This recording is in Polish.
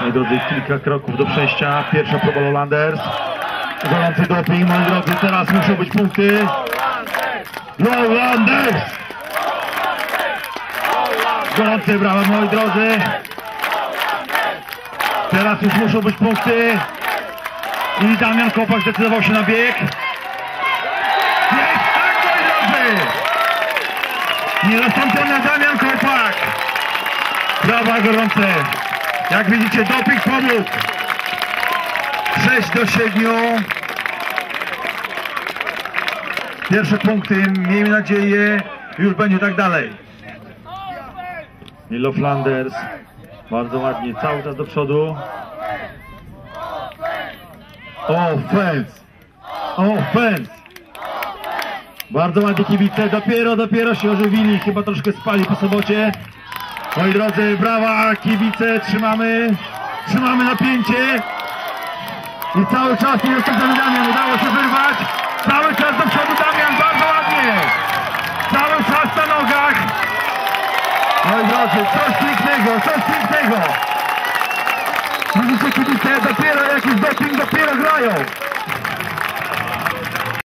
Moi drodzy, kilka kroków do przejścia. Pierwsza próba Lowlanders. Gorący doping, moi drodzy, teraz muszą być punkty. Lowlanders! Gorące brawa, moi drodzy. Teraz już muszą być punkty. I Damian Kopak zdecydował się na bieg. Jest tak, moi drodzy! Niezastąpiony Damian Kopak. Brawa gorące. Jak widzicie, doping pomógł. 6 do 7. Pierwsze punkty, miejmy nadzieję, już będzie tak dalej. Milo Flanders, bardzo ładnie, cały czas do przodu. Offense! Offense! Bardzo ładnie kibice, dopiero, dopiero się ożywili, chyba troszkę spali po sobocie. Moi drodzy, brawa kibice, trzymamy, trzymamy napięcie. I cały czas nie jest Damian, udało się wyrwać. Cały czas do przodu Damian, bardzo ładnie. Cały czas na nogach. Moi drodzy, coś pięknego, coś pięknego. Widzicie kibice, dopiero jakiś doping, dopiero grają.